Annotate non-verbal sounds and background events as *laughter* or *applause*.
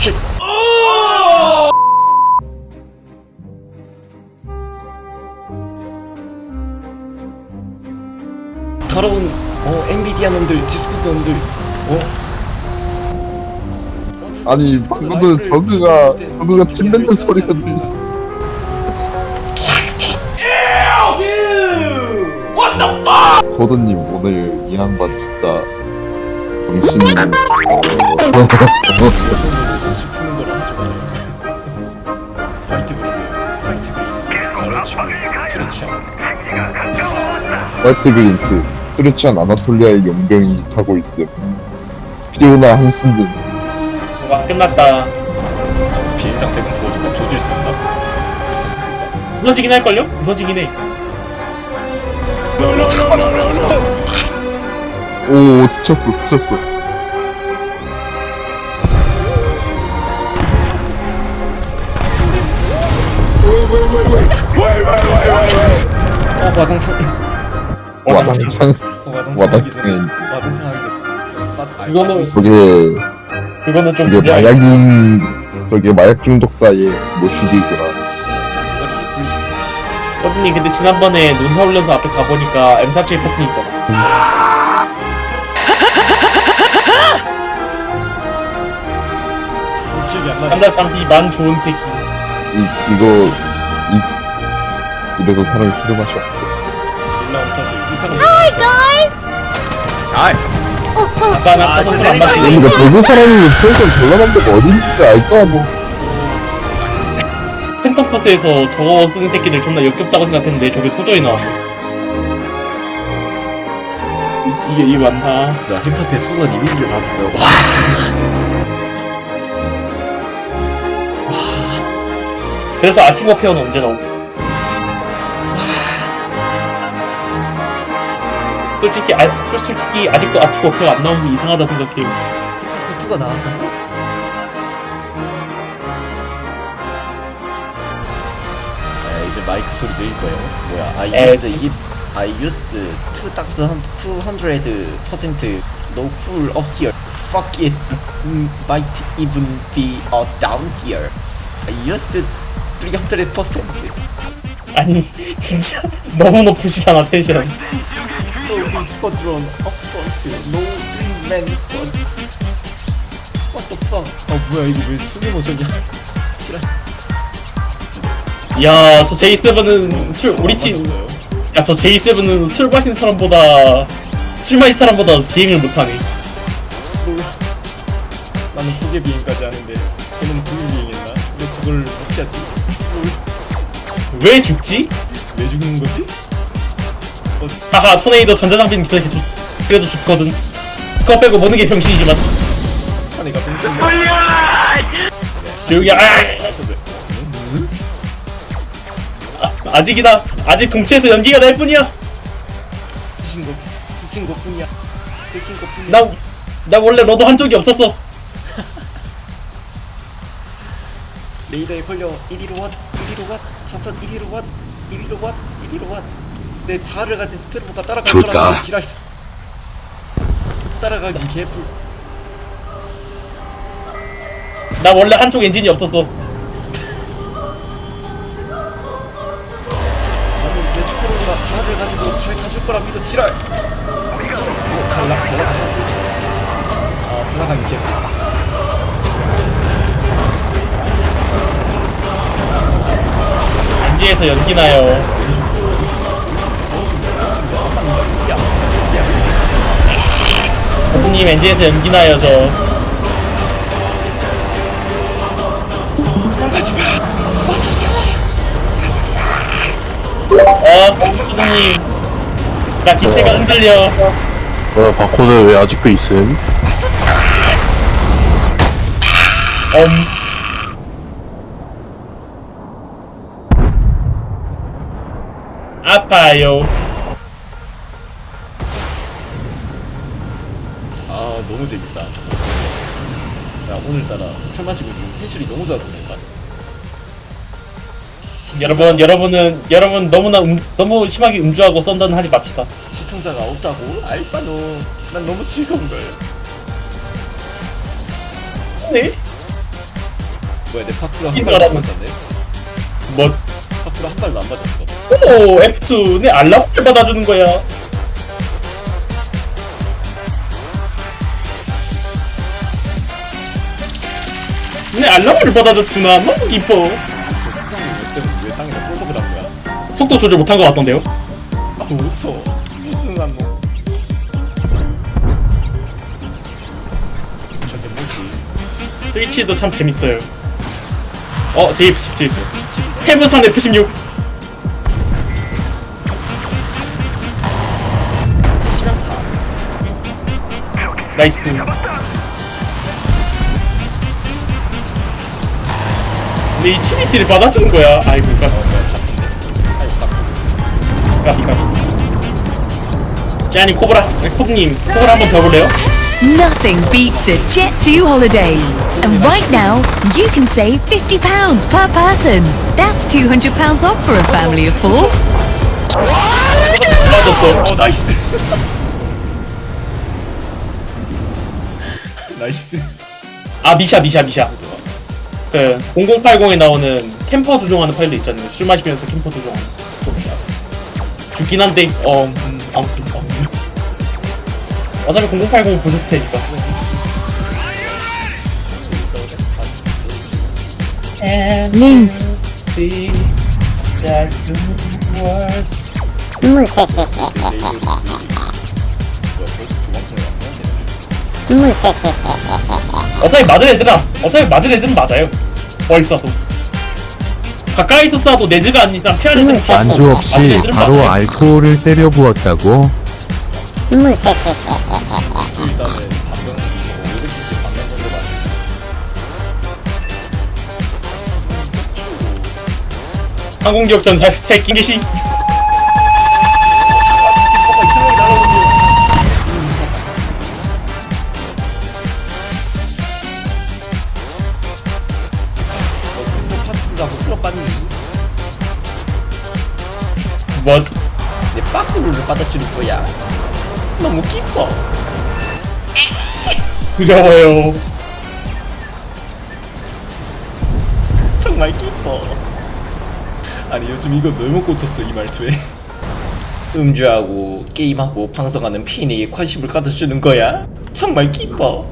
틱. 더러운 어 엔비디아 놈들 디스코드 놈들 어? 아니 방금은 저그가 저그가 침 뱉는 소리가 들려 보드님 오늘 이 양반 진짜 정신이 *laughs* 화이트 그린트 크루치안 아나톨리아의 용병이 타고 있음. 피오나 한승준 와 끝났다. 비행장 대금 보여주고 조질 수 있다. 부서지긴 할걸요? 부서지긴 해. 오 스쳤어 스쳤어. 어 와장창 와장창. 와장창에 전에. 와장창. 하기 전에. 싹 아, 이거는. 저게 그거는 좀 문제야. 마약인 저게 마약 중독자의 모시기구나. 여러분님 근데 지난번에 논사 훈련소 앞에 가보니까 M47 패턴이 있더라 기억이 안 나네. 남자 장비 만 좋은 새끼. 이, 이거 이 이래서 사람이 술을 마셔 Hi guys! 아이 아까 나 가서 술안 마시고. 그러니까 저그 사람이면 최소한 전라남도가 어딘지 알거 아니야 펜터퍼스에서 저거 쓰는 새끼들 존나 역겹다고 생각했는데 저게 소저에 나와. 이- 이게 이게 맞나 자 햄파트의 소설 이미지를 봤고요? 와. 그래서 아티버 페어는 언제 나오고 솔직히 아, 솔- 솔직히 아직도 아티버 페어 안 나오는 게 이상하다 생각해요 2가 나왔다고? 아, 이제 마이크 소리 들릴 거예요. 뭐야? I 에, used it. I used 2,200 percent no full of tier. Fuck it. Mm, Might even be a down tier. I used 300 percent. 아니 진짜 너무 높으시잖아 텐션 No big squadron up front. No three man squad. What the fuck? 어 뭐야 이거 왜 소리 모션이야? *laughs* 야 저 J7은 술 우리 팀 야 저 J7은 술 마신 사람보다 술 마신 사람보다 비행을 못하네 나는 소개 비행까지 하는데 걔는 구인 비행했나? 왜 그걸 못하지? 왜 죽지? 왜 죽는 거지? 하하 토네이도 전자장비는 죽- 그래도 죽거든 그거 빼고 모든 게 병신이지만 사내가 동생이야. 조용히 아, 아 아직이다 아직 동체에서 연기가 날 뿐이야 스친 거 스친 것뿐이야. 들킨 것뿐이야. 나, 나 원래 너도 한 적이 없었어 레이더에 걸려 1위로 왓, 1위로 왓, 전선 1위로 왓, 1위로 왓, 1위로 왓. 내 자를 가진 스페르보다 거라고 지랄. 따라가기 개뿔. 나 원래 한쪽 엔진이 없었어 나는 내 스페르보다 자를 가지고 잘 가줄 거라 믿어 지랄. 어, 잘 나, 잘 나가면 안 되지. 아, 잘 나가면 개뿔. 엔진에서 연기 나요 님 엔진에서 연기 나요 저 어, 스승님. 나 기체가 흔들려. 어, 바코드 왜 아직도 있음? 엄. 아파요. 너무 재밌다. 야, 오늘따라 술 마시고 지금 텐션이 너무 좋아서 그런가? 여러분, 여러분은 여러분 너무나 음, 너무 심하게 음주하고 썬던 하지 맙시다. 시청자가 없다고? 알바노. 난 너무 즐거운 걸. 네? 뭐야 내 파쿠라 한 발도 안 맞았네 뭐 파쿠라 한 발도 안 맞았어 오 F2 내 알람을 받아주는 거야 내 알람을 받아줬구나. 너무 기뻐. 저 수상의 열쇠는 왜 홀더를 한 거야? 속도 조절 못한 것 같던데요? 아 무서워. 무슨 한노 저게 뭐지? 스위치도 참 재밌어요. 어 JF17 해부산 F16 실험타. 나이스 근데 이 치비티를 받아주는 거야 아이고 까비 까비 까비 자 아니 코브라 코브님 코브라 한번 더 볼래요? Nothing beats a Jet2 holiday. And right now, you can save £50 per person. That's £200 off for a family of four. 맞았어 어 나이스 나이스 아 미샤 미샤 미샤 그 0080에 나오는 캠퍼 조종하는 파일도 있잖아요. 술 마시면서 캠퍼 조종하는 죽긴 한데 어 음, 아무튼 어. 어차피 0080 보셨을 테니까. Link. See that the words 어차피 맞은 애들아. 어차피 맞은 애들은 맞아요. 뭘 쏴도. 가까이서 쏴도 내즈가 아닌 이상 피하는 애들은 피하고 안주 맞은 없이 애들은 바로 맞아요. 알코올을 때려 부었다고? 일단은 방금 뭐 500cc 방금 정도 맞 항공기업전 살 새끼 계시 파쿠라고 풀어받는 뭐 내 빠꾸를 받아주는 거야. 너무 기뻐. 두려워요. 정말 기뻐. 아니 요즘 이거 너무 꽂혔어 이 말투에. 음주하고 게임하고 방송하는 팬에게 관심을 가져주는 거야? 정말 기뻐